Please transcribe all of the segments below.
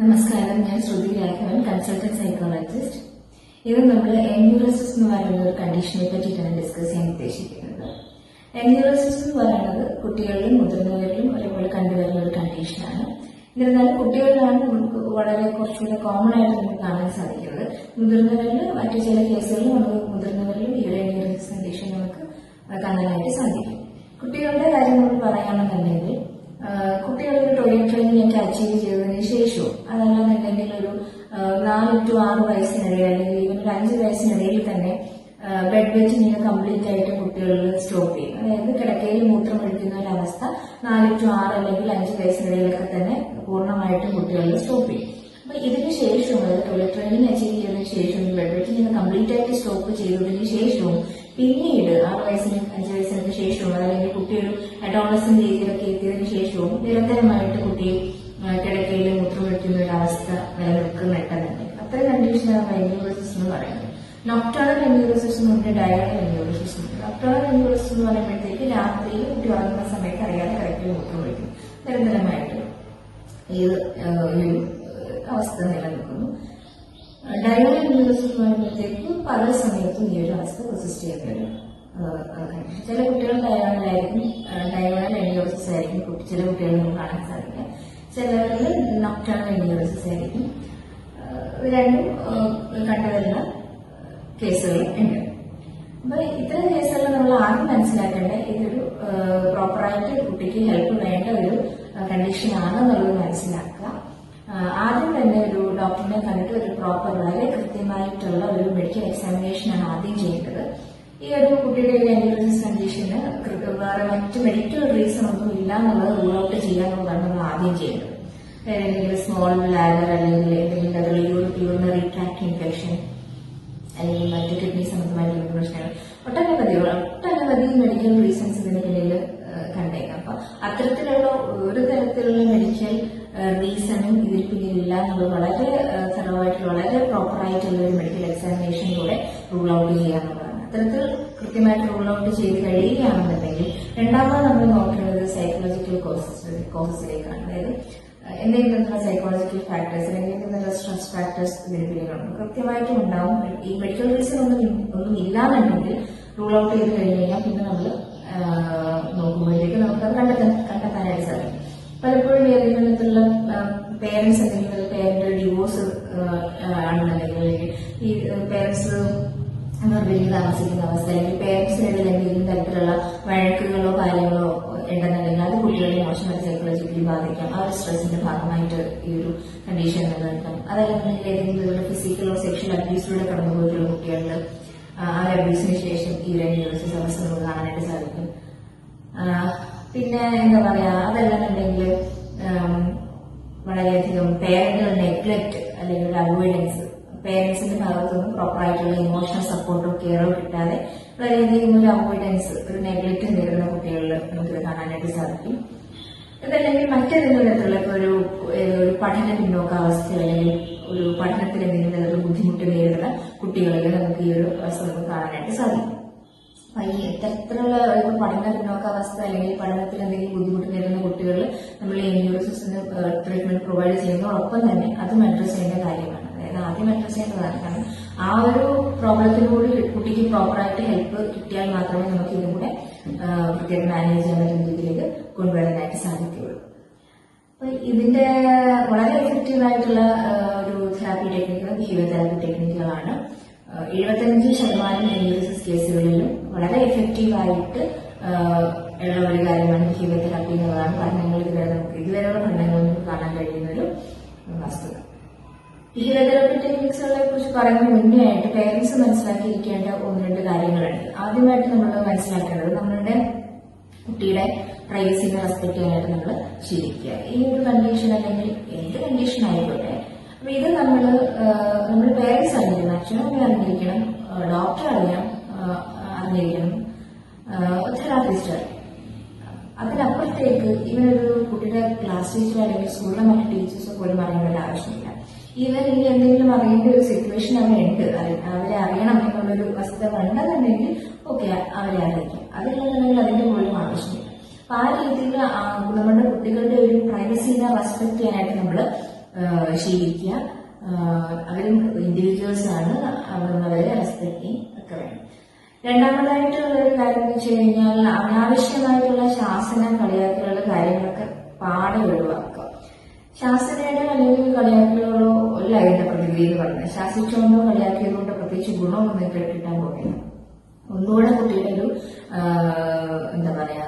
നമസ്കാരം. ഞാൻ ശ്രുതി Raghavan consultant psychologist ഇത് നമ്മൾ എൻയൂറോസിസ് എന്ന് പറയുന്ന ഒരു കണ്ടീഷനെ പറ്റിയിട്ടാണ് ഡിസ്കസ് ചെയ്യാൻ ഉദ്ദേശിക്കുന്നത്. എൻയൂറോസിസ് എന്ന് പറയുന്നത് കുട്ടികളിലും മുതിർന്നവരിലും ഒരേപോലെ കണ്ടുവരുന്ന ഒരു കണ്ടീഷനാണ് എന്നിരുന്നാലും കുട്ടികളിലാണ് നമുക്ക് വളരെ കുറച്ചുകൂടെ കോമൺ ആയിട്ട് നമുക്ക് കാണാൻ സാധിക്കുന്നത്. മുതിർന്നവരിൽ മറ്റു ചില കേസുകളിൽ നമുക്ക് മുതിർന്നവരിലും ഈ ഒരു എൻയൂറോസിസ് കണ്ടീഷൻ നമുക്ക് കാണാനായിട്ട് സാധിക്കും. കുട്ടികളുടെ കാര്യം നമ്മൾ പറയുകയാണെന്നുണ്ടെങ്കിൽ ട്രെയിനിങ് ഒക്കെ അച്ചീവ് ചെയ്തതിന് ശേഷവും അതല്ലാന്നുണ്ടെങ്കിൽ ഒരു നാല് ടു ആറ് വയസ്സിനിടയിൽ അല്ലെങ്കിൽ ഈവൻ ഒരു അഞ്ച് വയസ്സിനിടയിൽ തന്നെ ബെഡ് വെറ്റിങ് കംപ്ലീറ്റ് ആയിട്ട് കുട്ടികളിൽ സ്റ്റോപ്പ് ചെയ്യും അതായത് കിടക്കയിൽ മൂത്രം ഒഴിക്കുന്ന ഒരു അവസ്ഥ നാല് ടു ആറ് അല്ലെങ്കിൽ അഞ്ച് വയസ്സിനിടയിലൊക്കെ തന്നെ പൂർണമായിട്ടും കുട്ടികളിൽ സ്റ്റോപ്പ് ചെയ്യും അപ്പൊ ഇതിന് ശേഷവും അതായത് ടോയ്ലറ്റ് ട്രെയിനിങ് അച്ചീവ് ചെയ്തതിനു ശേഷവും ബെഡ് വെറ്റിങ് കംപ്ലീറ്റ് ആയിട്ട് സ്റ്റോപ്പ് ചെയ്തതിന് ശേഷവും പിന്നീട് ആറ് വയസ്സിന് അഞ്ച് വയസ്സിന് ശേഷവും അല്ലെങ്കിൽ കുട്ടി ഒരു അഡോളസന്റ് രീതിയിലൊക്കെ എത്തിയതിനു ശേഷവും നിരന്തരമായിട്ട് കുട്ടിയെ കിടക്കയിൽ മൂത്രമൊഴിക്കുന്ന ഒരു അവസ്ഥ നിലനിൽക്കുന്നുണ്ടെന്നുണ്ട് അത്തരം കണ്ടീഷനാണ് മൈന്യൂറോസിസ് എന്ന് പറയുന്നത്. നോക്ടോണൽ മെന്യൂറോസിസ് എന്ന് എന്നുണ്ട് ഡയണൽ മെന്യൂറോസിസ് ഉണ്ട്. നൊക്ടേണൽ മെന്യൂറോസിസ് എന്ന് പറയുമ്പോഴത്തേക്ക് രാത്രിയിൽ കുട്ടി ഉറങ്ങുന്ന സമയത്ത് അറിയാതെ കിടക്കയിൽ മൂത്രമൊഴിക്കും. നിരന്തരമായിട്ട് ഈ ഒരു അവസ്ഥ നിലനിൽക്കുന്നു. ഡയണൽ എൻയൂറോസിസ് എന്ന് പറയുമ്പോഴത്തേക്ക് പല സമയത്തും ഈ ഒരു അവസ്ഥ ആ, condition. ചില കുട്ടികൾ ഡയണലായിരിക്കും ഡയണൽ എൻഡിയോസിസ് ആയിരിക്കും. ചില കുട്ടികൾ കാണാൻ സാധിക്കുക ചിലവരിൽ നൊക്ടേണൽ എൻഡിയോസിസ് ആയിരിക്കും. രണ്ടും കണ്ടുവരുന്ന കേസുകൾ ഉണ്ട്. അപ്പൊ ഇത്തരം കേസുകളിൽ നമ്മൾ ആദ്യം മനസ്സിലാക്കേണ്ട ഇതൊരു പ്രോപ്പറായിട്ട് കുട്ടിക്ക് ഹെൽപ്പ് വേണ്ട ഒരു കണ്ടീഷൻ ആണെന്നുള്ളത് മനസ്സിലാക്കുക. ആദ്യം തന്നെ ഒരു ഡോക്ടറിനെ കണ്ടിട്ട് ഒരു പ്രോപ്പർ വളരെ കൃത്യമായിട്ടുള്ള ഒരു മെഡിക്കൽ എക്സാമിനേഷൻ ആണ് ആദ്യം ചെയ്യേണ്ടത്. ഈ ഒരു കുട്ടിയുടെ ഒരു എൻഡോറിസ് കണ്ടീഷന് വേറെ മറ്റ് മെഡിക്കൽ റീസൺ ഒന്നും ഇല്ല എന്നുള്ളത് റൂൾ ഔട്ട് ചെയ്യാന്നുള്ളതാണ് നമ്മൾ ആദ്യം ചെയ്യേണ്ടത്. ഏതെങ്കിലും സ്മോൾ ബ്ലാഡർ അല്ലെങ്കിൽ ഏതെങ്കിലും യൂറിനറി ട്രാക്ട് ഇൻഫെക്ഷൻ അല്ലെങ്കിൽ മറ്റ് കിഡ്നി സംബന്ധമായിട്ടുള്ള പ്രശ്നങ്ങൾ ഒട്ടനവധി ഒട്ടനവധി മെഡിക്കൽ റീസൺസ് ഇതിന് പിന്നിൽ കണ്ടേക്കാം. അപ്പൊ അത്തരത്തിലുള്ള ഒരു തരത്തിലുള്ള മെഡിക്കൽ റീസണും ഇതിൽ പിന്നിലില്ല എന്നുള്ളത് വളരെ തറവായിട്ടുള്ള വളരെ പ്രോപ്പർ ആയിട്ടുള്ള ഒരു മെഡിക്കൽ എക്സാമിനേഷനിലൂടെ റൂൾ ഔട്ട് ചെയ്യാന്നുള്ളതാണ്. അത്തരത്തിൽ കൃത്യമായിട്ട് റൂൾ ഔട്ട് ചെയ്ത് കഴിയുകയാണെന്നുണ്ടെങ്കിൽ രണ്ടാമത് നമ്മൾ നോക്കേണ്ടത് സൈക്കോളജിക്കൽ കോസസ് കോസസിലേക്കാണ് അതായത് എന്തെങ്കിലും തരത്തിലുള്ള സൈക്കോളജിക്കൽ ഫാക്ടേഴ്സ് അല്ലെങ്കിൽ എന്തെങ്കിലും സ്ട്രെസ് ഫാക്ടേഴ്സ് ഇതിന് പിന്നിലുണ്ട്. കൃത്യമായിട്ടും ഉണ്ടാവും. ഈ മെഡിക്കൽ റീസൺ ഒന്നും ഒന്നും ഇല്ലാന്നുണ്ടെങ്കിൽ റൂൾ ഔട്ട് ചെയ്ത് കഴിഞ്ഞ് കഴിഞ്ഞാൽ പിന്നെ നമ്മൾ നോക്കുമ്പോഴത്തേക്ക് നമുക്ക് അത് കണ്ടെത്താൻ കണ്ടെത്താനായിട്ട് സാധിക്കും. പലപ്പോഴും ഏതെങ്കിലും തരത്തിലുള്ള പേരൻസ് എന്തെങ്കിലും പേരന്റ് ഡിവോഴ്സ് ആണെന്നുണ്ടെങ്കിൽ ഈ പേരൻസ് നിർവഹിച്ച് താമസിക്കുന്ന അവസ്ഥ അല്ലെങ്കിൽ പേരൻസിനിടയിൽ എന്തെങ്കിലും തരത്തിലുള്ള വഴക്കുകളോ കാര്യങ്ങളോ ഉണ്ടെന്നുണ്ടെങ്കിൽ അത് കുട്ടികളെ മോശമായി സൈക്കോളജിക്കലി ബാധിക്കാം. ആ ഒരു സ്ട്രെസിന്റെ ഭാഗമായിട്ട് ഈ ഒരു കണ്ടീഷൻ നിലനിൽക്കാം അതല്ലെങ്കിൽ ഏതെങ്കിലും ഫിസിക്കലോ സെക്ഷൽ അബ്യൂസിലൂടെ കടന്നുപോയിട്ടുള്ള കുട്ടികളിൽ ആ ഒരു അബ്യൂസിന് ശേഷം ഈ ഒരു ന്യൂറോസിസ് അവസ്ഥ നമുക്ക് കാണാനായിട്ട് സാധിക്കും. പിന്നെ എന്താ പറയാ അതല്ലാന്നുണ്ടെങ്കിൽ വളരെയധികം പേരന്റുകൾ നെഗ്ലക്ട് അല്ലെങ്കിൽ ഒരു അവോയ്ഡൻസ് പേരൻസിന്റെ ഭാഗത്തുനിന്ന് പ്രോപ്പറായിട്ടുള്ള ഇമോഷണൽ സപ്പോർട്ടോ കെയറോ കിട്ടാതെ വളരെയധികം ഒരു അവോയ്ഡൻസ് ഒരു നെഗ്ലക്ട് നേരിടുന്ന കുട്ടികളിൽ നമുക്ക് കാണാനായിട്ട് സാധിക്കും. അതല്ലെങ്കിൽ മറ്റേതെങ്കിലും തരത്തിലുള്ള ഇപ്പൊ ഒരു ഒരു പഠന പിന്നോക്കാവസ്ഥ അല്ലെങ്കിൽ ഒരു പഠനത്തിൽ എന്തെങ്കിലും ബുദ്ധിമുട്ട് നേരിടുന്ന കുട്ടികളിൽ നമുക്ക് ഈ ഒരു അവസ്ഥ നമുക്ക് കാണാനായിട്ട് സാധിക്കും. ഇത്തരത്തിലുള്ള ഒരു പഠന പിന്നോക്കാവസ്ഥ അല്ലെങ്കിൽ പഠനത്തിൽ എന്തെങ്കിലും ബുദ്ധിമുട്ട് നേരിടുന്ന കുട്ടികളിൽ നമ്മൾ ഈ ട്രീറ്റ്മെന്റ് പ്രൊവൈഡ് ചെയ്യുന്നതോടൊപ്പം തന്നെ അതും അഡ്രസ് ചെയ്യേണ്ട കാര്യമാണ്. അതായത് ആദ്യം അഡ്രസ് ചെയ്യേണ്ടതാണ് കാരണം ആ ഒരു പ്രോബ്ലത്തിനോട് കുട്ടിക്ക് പ്രോപ്പറായിട്ട് ഹെൽപ്പ് കിട്ടിയാൽ മാത്രമേ നമുക്ക് ഇതും കൂടെ കൃത്യമായിട്ട് മാനേജ് ചെയ്യാൻ രീതിയിലേക്ക് കൊണ്ടുവരാനായിട്ട് സാധിക്കുകയുള്ളൂ. അപ്പൊ ഇതിന്റെ വളരെ എഫക്റ്റീവ് ആയിട്ടുള്ള ഒരു തെറാപ്പി ടെക്നിക്കുകൾ ബിഹേവിയർ തെറാപ്പി ടെക്നിക്കുകളാണ് എഴുപത്തഞ്ച് ശതമാനം എൻയൂറിസിസ് കേസുകളിലും വളരെ എഫക്റ്റീവായിട്ട് ഉള്ള ഒരു കാര്യമാണ് ബിഹേവിയർ തെറാപ്പി എന്നുള്ളതാണ് പഠനങ്ങൾ ഇതുവരെ നമുക്ക് ഇതുവരെയുള്ള പഠനങ്ങളിൽ നമുക്ക് കാണാൻ കഴിയുന്ന ഒരു വസ്തുത. ബിഹേവിയർ തെറാപ്പി ടെക്നിക്സുകളെ കുറിച്ച് പറയുന്നതിന് മുന്നേ ആയിട്ട് പേരൻസ് മനസ്സിലാക്കിയിരിക്കേണ്ട ഒന്ന് രണ്ട് കാര്യങ്ങളുണ്ട്. ആദ്യമായിട്ട് നമ്മൾ മനസ്സിലാക്കേണ്ടത് നമ്മളുടെ കുട്ടിയുടെ പ്രൈവസിനെ റെസ്പെക്ട് ചെയ്യാനായിട്ട് നമ്മൾ ശീലിക്കുക. ഈ ഒരു കണ്ടീഷൻ അല്ലെങ്കിൽ എന്ത് കണ്ടീഷൻ ആയിക്കോട്ടെ അപ്പൊ ഇത് നമ്മൾ നമ്മൾ പേരൻസ് അറിഞ്ഞിരിക്കണം അച്ഛനും അറിഞ്ഞിരിക്കണം ഡോക്ടർ അറിയാം അറിഞ്ഞിരിക്കണം തെറാപ്പിസ്റ്റ് അതിനപ്പുറത്തേക്ക് ഇവനൊരു കുട്ടിയുടെ ക്ലാസ് ടീച്ചർ അല്ലെങ്കിൽ സ്കൂളിലെ മറ്റു ടീച്ചേഴ്സ് പോലും അറിയേണ്ട ആവശ്യമില്ല. ഇവൻ ഈ എന്തെങ്കിലും അറിയേണ്ട ഒരു സിറ്റുവേഷൻ അവരുണ്ട് ഉണ്ട്. അവരെ അറിയണം എന്നുള്ളൊരു വസ്തുത ഉണ്ടെന്നുണ്ടെങ്കിൽ ഓക്കെ അവരെ അറിയിക്കാം. അതില്ലെന്നുണ്ടെങ്കിൽ അതിന്റെ പോലും ആവശ്യമില്ല. അപ്പൊ ആ രീതിയിൽ നമ്മുടെ കുട്ടികളുടെ ഒരു പ്രൈവസിനെ റെസ്പെക്ട് ചെയ്യാനായിട്ട് നമ്മൾ ശീലിക്കുക. അവരും ഇൻഡിവിജ്വൽസ് ആണ്. അവരെ റെസ്പെക്ട് ചെയ്യും ഒക്കെ വേണം. രണ്ടാമതായിട്ടുള്ള ഒരു കാര്യം എന്ന് വെച്ച് കഴിഞ്ഞാൽ അനാവശ്യമായിട്ടുള്ള ശാസന കളിയാക്കലുള്ള കാര്യങ്ങളൊക്കെ പാടെ ഒഴിവാക്കുക. ശാസനയുടെ അല്ലെങ്കിൽ കളിയാക്കലുകളോ അല്ല അതിന്റെ പ്രതിവിധി എന്ന് പറയുന്നത് ശാസിച്ചുകൊണ്ടോ കളിയാക്കിയതുകൊണ്ടോ പ്രത്യേകിച്ച് ഗുണമൊന്നും ഇവിടെ കിട്ടാൻ പോകുന്നില്ല. ഒന്നുകൂടെ കുട്ടിയുടെ ഒരു എന്താ പറയാ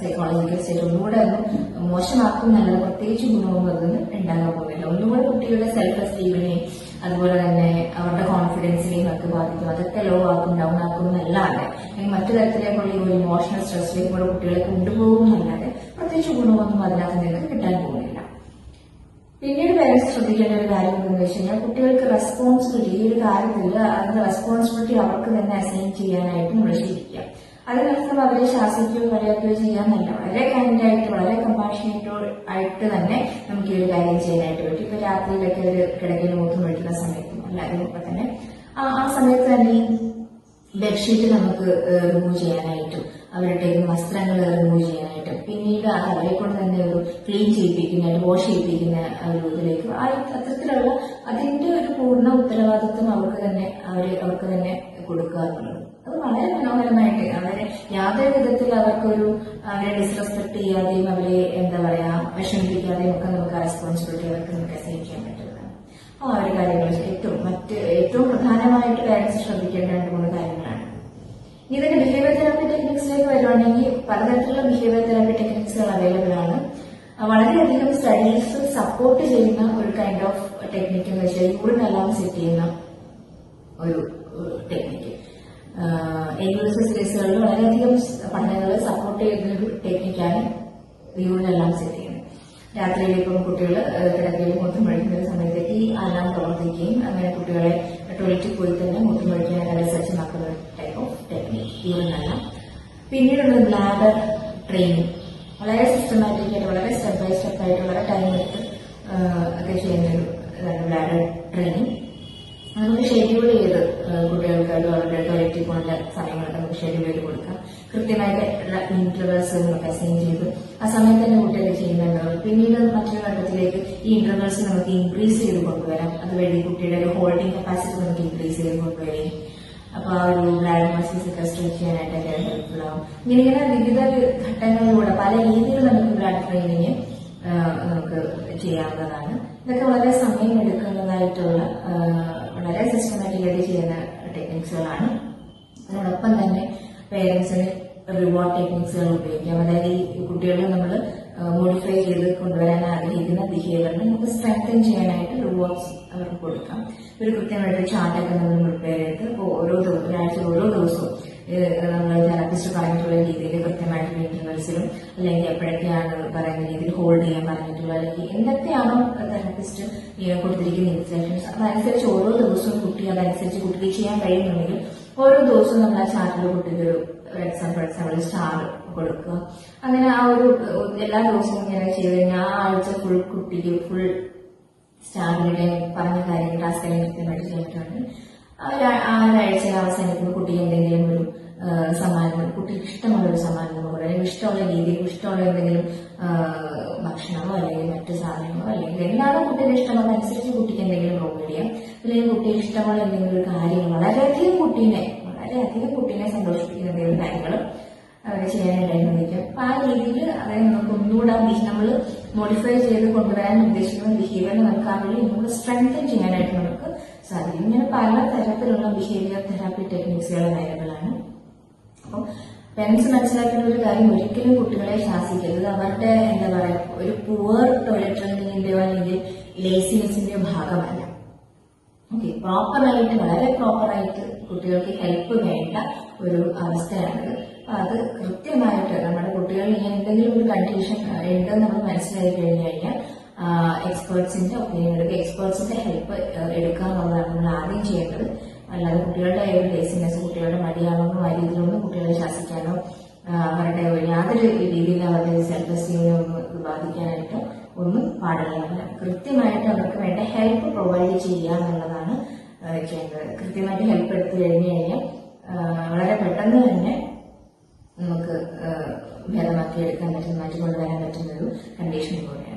സൈക്കോളജിക്കൽ സ്റ്റേറ്റ് ഒന്നുകൂടെ ഒന്ന് മോശമാക്കുന്നല്ലാതെ പ്രത്യേകിച്ച് ഗുണമൊന്നും അതൊന്നും ഉണ്ടാകാൻ പോകുന്നില്ല. ഒന്നുകൂടെ കുട്ടികളുടെ സെൽഫ് എസ്റ്റീമിനെയും അതുപോലെ തന്നെ അവരുടെ കോൺഫിഡൻസിനെയും ഒക്കെ ബാധിക്കും. അതൊക്കെ ലോ ആക്കും ഡൗൺ ആക്കും എന്നല്ലാതെ. അല്ലെങ്കിൽ മറ്റു തരത്തിലേക്കുള്ള ഈ ഒരു ഇമോഷണൽ സ്ട്രെസ്സിലേക്ക് കൂടെ കുട്ടികളെ കൊണ്ടുപോകും എന്നല്ലാതെ പ്രത്യേകിച്ച് ഗുണമൊന്നും അതിനകത്ത് നിങ്ങൾക്ക് കിട്ടാൻ പോകുന്നില്ല. പിന്നീട് പേരൻസ് ശ്രദ്ധിക്കേണ്ട ഒരു കാര്യം എന്താണെന്ന് വെച്ച് കഴിഞ്ഞാൽ കുട്ടികൾക്ക് റെസ്പോൺസിബിലിറ്റി ഈ ഒരു കാര്യത്തിൽ അതിന്റെ റെസ്പോൺസിബിലിറ്റി അവർക്ക് തന്നെ അസൈൻ ചെയ്യാനായിട്ട് നമ്മൾ ശീലിക്കുക അതിനർത്ഥം അവരെ ശാസിക്കുകയോ കളിയാക്കുകയോ ചെയ്യാന്നല്ല വളരെ കൈൻഡ് ആയിട്ട് വളരെ കമ്പാഷനേറ്റോ ആയിട്ട് തന്നെ നമുക്ക് ഈ ഒരു കാര്യം ചെയ്യാനായിട്ട് പറ്റും. ഇപ്പൊ രാത്രിയിലൊക്കെ ഒരു കിടക്കയിൽ മൂത്രം ഒഴിക്കുന്ന സമയത്തും അല്ലാതെ ഇപ്പൊ തന്നെ ആ സമയത്ത് തന്നെ ബെഡ്ഷീറ്റ് നമുക്ക് റിമൂവ് ചെയ്യാനായിട്ടും അവരുടെ വസ്ത്രങ്ങൾ റിമൂവ് ചെയ്യാനായിട്ടും പിന്നീട് അത് അവരെ കൊണ്ട് തന്നെ ഒരു ക്ലീൻ ചെയ്യിപ്പിക്കുന്ന വാഷ് ചെയ്യിപ്പിക്കുന്ന ഒരു ഇതിലേക്ക് ആ അത്തരത്തിലുള്ള അതിന്റെ ഒരു പൂർണ ഉത്തരവാദിത്വം അവർക്ക് തന്നെ അവർ അവർക്ക് തന്നെ കൊടുക്കുക അത് വളരെ മനോഹരമായിട്ട് അവരെ യാതൊരു വിധത്തിൽ അവർക്കൊരു അവരെ ഡിസ്റെസ്പെക്ട് ചെയ്യാതെയും അവരെ എന്താ പറയാ വിഷമിപ്പിക്കാതെയും ഒക്കെ നമുക്ക് ആ റെസ്പോൺസിബിലിറ്റി അവർക്ക് നമുക്ക് സേവ് ചെയ്യാൻ പറ്റുന്നതാണ് ആ ഒരു കാര്യങ്ങൾ ഏറ്റവും മറ്റ് ഏറ്റവും പ്രധാനമായിട്ട് പാരന്റ്സ് ശ്രദ്ധിക്കേണ്ട രണ്ട് മൂന്ന് കാര്യങ്ങളാണ്. ഇതിന്റെ ബിഹേവിയർ തെറാപ്പി ടെക്നിക്സിലേക്ക് വരുവാണെങ്കിൽ പലതരത്തിലുള്ള ബിഹേവിയർ തെറാപ്പി ടെക്നിക്സുകൾ അവൈലബിൾ ആണ്. വളരെയധികം സ്റ്റഡീസ് സപ്പോർട്ട് ചെയ്യുന്ന ഒരു കൈൻഡ് ഓഫ് ടെക്നിക്ക് എന്ന് വെച്ചാൽ യൂറിൻ അലാം സെറ്റ് ചെയ്യുന്ന ഒരു എൻയൂറിസസ് കേസുകളിൽ വളരെയധികം പഠനങ്ങൾ സപ്പോർട്ട് ചെയ്യുന്ന ഒരു ടെക്നിക്കാണ് യൂണിനെല്ലാം സെറ്റ് ചെയ്യുന്നത് രാത്രിയിൽ ഇപ്പം കുട്ടികൾ കിടക്കയിൽ മൂത്തം കഴിക്കുന്ന ഒരു സമയത്തേക്ക് ഈ അലാം പ്രവർത്തിക്കുകയും അങ്ങനെ കുട്ടികളെ ടോയ്ലറ്റിൽ പോയി തന്നെ മുത്തം കഴിക്കാനായിട്ട് സജ്ജമാക്കുന്ന ടൈപ്പ് ഓഫ് ടെക്നിക് യൂണിനല്ല പിന്നീടുള്ള ബ്ലാഡർ ട്രെയിനിങ് വളരെ സിസ്റ്റമാറ്റിക് ആയിട്ട് വളരെ സ്റ്റെപ്പ് ബൈ സ്റ്റെപ്പ് ആയിട്ട് വളരെ ടൈം എടുത്ത് ഒക്കെ ചെയ്യുന്ന ഒരു ബ്ലാഡർ ട്രെയിനിങ് നമുക്ക് ഷെഡ്യൂൾ ചെയ്ത് കുട്ടികൾക്ക് അത് അവരുടെ ടോയ്ലറ്റിൽ പോകേണ്ട സമയങ്ങളൊക്കെ നമുക്ക് ഷെഡ്യൂൾ ചെയ്ത് കൊടുക്കാം. കൃത്യമായിട്ടുള്ള ഇന്റർവെൽസ് നമുക്ക് അസൈൻ ചെയ്ത് ആ സമയത്ത് തന്നെ കുട്ടികൾ ചെയ്യുന്നുണ്ടാവും. പിന്നീട് മറ്റൊരു ഘട്ടത്തിലേക്ക് ഈ ഇന്റർവെൽസ് നമുക്ക് ഇൻക്രീസ് ചെയ്ത് കൊണ്ടുവരാം. അതുവഴി കുട്ടിയുടെ ഒരു ഹോൾഡിംഗ് കപ്പാസിറ്റി നമുക്ക് ഇൻക്രീസ് ചെയ്ത് കൊണ്ടുവരികയും അപ്പൊ ആ ഒരു ബ്ലാഡ് മസിൽസ് ഒക്കെ സ്ട്രെച്ച് ചെയ്യാനായിട്ടൊക്കെ ഹെൽപ്ഫുൾ ആവും. ഇങ്ങനെ വിവിധ ഘട്ടങ്ങളിലൂടെ പല രീതിയിൽ നമുക്ക് ബ്ലാഡ് ട്രെയിനിങ് നമുക്ക് ചെയ്യാവുന്നതാണ്. ഇതൊക്കെ വളരെ സമയം എടുക്കുന്നതായിട്ടുള്ള വളരെ സിസ്റ്റമാറ്റിക്കായിട്ട് ചെയ്യുന്ന ടെക്നിക്സുകളാണ് അതിനോടൊപ്പം തന്നെ പേരൻസിന് റിവാർഡ് ടെക്നിക്സുകൾ ഉപയോഗിക്കാം. അതായത് ഈ കുട്ടികളെ നമ്മൾ മോഡിഫൈ ചെയ്ത് കൊണ്ടുവരാൻ ആഗ്രഹിക്കുന്ന ബിഹേവിയറിനെ നമുക്ക് സ്ട്രെങ്തൻ ചെയ്യാനായിട്ട് റിവാർഡ്സ് അവർക്ക് കൊടുക്കാം. ഒരു കൃത്യമായിട്ട് ചാർട്ടൊക്കെ നമ്മൾ പ്രിപ്പയർ ചെയ്ത് ഓരോ ദിവസം ഒരാഴ്ച ഓരോ ദിവസവും നമ്മൾ തെറാപ്പിസ്റ്റ് പറഞ്ഞിട്ടുള്ള രീതിയിൽ കൃത്യമായിട്ട് ഇന്റർവെൽസിലും അല്ലെങ്കിൽ എപ്പോഴൊക്കെയാണ് പറയുന്ന രീതിയിൽ ഹോൾഡ് ചെയ്യാൻ പറഞ്ഞിട്ടുള്ള അല്ലെങ്കിൽ എന്തൊക്കെയാണോ തെറാപ്പിസ്റ്റ് കൊടുത്തിരിക്കുന്ന ഇൻസ്ട്രക്ഷൻസ് അതനുസരിച്ച് ഓരോ ദിവസവും കുട്ടി അതനുസരിച്ച് കുട്ടിക്ക് ചെയ്യാൻ കഴിയുന്നുണ്ടെങ്കിൽ ഓരോ ദിവസവും നമ്മൾ ആ ചാർട്ടിൽ കുട്ടിക്ക് ഒരു എക്സാമ്പിൾ എക്സാമ്പിൾ സ്റ്റാർ കൊടുക്കുക. അങ്ങനെ ആ ഒരു എല്ലാ ദിവസവും ഇങ്ങനെ ചെയ്ത് കഴിഞ്ഞാൽ ആ ആഴ്ച ഫുൾ കുട്ടിക്ക് ഫുൾ സ്റ്റാറിലൂടെ പറഞ്ഞ കാര്യങ്ങൾ ചെയ്തിട്ടുണ്ട് ആ ഒരു- ആ ഒരാഴ്ച അവസാനിക്കുമ്പോൾ കുട്ടിക്ക് എന്തെങ്കിലും ഒരു ആ, സമ്മാനം കുട്ടിക്ക് ഇഷ്ടമുള്ള ഒരു സമ്മാനം കൊടുക്കുക. ഇഷ്ടമുള്ള രീതിയിൽ ഇഷ്ടമുള്ള എന്തെങ്കിലും ഭക്ഷണമോ അല്ലെങ്കിൽ മറ്റു സാധനങ്ങളോ അല്ലെങ്കിൽ എന്താണോ കുട്ടിയുടെ ഇഷ്ടം അതനുസരിച്ച് കുട്ടിക്ക് എന്തെങ്കിലും പ്രൊവൈഡ് ചെയ്യാം. അല്ലെങ്കിൽ കുട്ടിക്ക് ഇഷ്ടമുള്ള എന്തെങ്കിലും ഒരു കാര്യം വളരെയധികം കുട്ടീനെ വളരെയധികം കുട്ടീനെ സന്തോഷിപ്പിക്കുന്ന എന്തെങ്കിലും കാര്യങ്ങളും അവർ ചെയ്യാനായിട്ട് ശ്രമിക്കും അപ്പൊ ആ രീതിയിൽ അതായത് നമുക്ക് ഒന്നുകൂടെ നമ്മൾ മോഡിഫൈ ചെയ്ത് കൊണ്ടുവരാൻ ഉദ്ദേശിക്കുന്ന ബിഹേവിയർ നമുക്ക് ആ വഴി ഒന്നുകൂടെ സ്ട്രെങ്തൻ ചെയ്യാനായിട്ട് നമുക്ക് സാധിക്കും. ഇങ്ങനെ പല തരത്തിലുള്ള ബിഹേവിയർ തെറാപ്പി ടെക്നിക്സുകൾ അവൈലബിൾ ആണ്. അപ്പം പേരൻസ് മനസ്സിലാക്കേണ്ട ഒരു കാര്യം ഒരിക്കലും കുട്ടികളെ ശാസിക്കരുത്. അവരുടെ എന്താ പറയാ ഒരു പുവർ ടോയ്ലറ്റ് ട്രെയിനിങ്ങിന്റെയോ അല്ലെങ്കിൽ ലേസിനെസിന്റെയോ ഭാഗമല്ല. ഓക്കെ പ്രോപ്പറായിട്ട് വളരെ പ്രോപ്പറായിട്ട് കുട്ടികൾക്ക് ഹെൽപ്പ് വേണ്ട ഒരു അവസ്ഥയാണിത്. അപ്പൊ അത് കൃത്യമായിട്ട് നമ്മുടെ കുട്ടികളിൽ എന്തെങ്കിലും ഒരു കണ്ടീഷൻ ഉണ്ടെന്ന് നമ്മൾ മനസ്സിലാക്കി കഴിഞ്ഞു കഴിഞ്ഞാൽ എക്സ്പേർട്സിന്റെ ഒപ്പീനിയൻ എടുക്കുക. എക്സ്പേർട്സിന്റെ ഹെൽപ്പ് എടുക്കുക എന്നുള്ളതാണ് നമ്മൾ ആദ്യം ചെയ്യേണ്ടത്. അല്ലാതെ കുട്ടികളുടെ ഒരു ലേസിനെസ് കുട്ടികളുടെ മടിയാണെന്നോ ആ രീതിയിലൊന്നും കുട്ടികളെ ശാസിക്കാനോ അവരുടെ യാതൊരു രീതിയിൽ അവരുടെ സെൽഫ് എസ്റ്റീമിനെ ഒന്നും ബാധിക്കാനായിട്ട് ഒന്നും പാടില്ല കൃത്യമായിട്ട് അവർക്ക് വേണ്ട ഹെൽപ്പ് പ്രൊവൈഡ് ചെയ്യുക എന്നുള്ളതാണ് ചെയ്യേണ്ടത്. കൃത്യമായിട്ട് ഹെൽപ്പ് എടുത്തു കഴിഞ്ഞു കഴിഞ്ഞാൽ വളരെ പെട്ടെന്ന് തന്നെ നമുക്ക് ആ, ഭേദമാക്കി എടുക്കാൻ പറ്റുന്ന മാറ്റി കൊണ്ടുവരാൻ പറ്റുന്ന ഒരു കണ്ടീഷൻ കൂടെയാണ്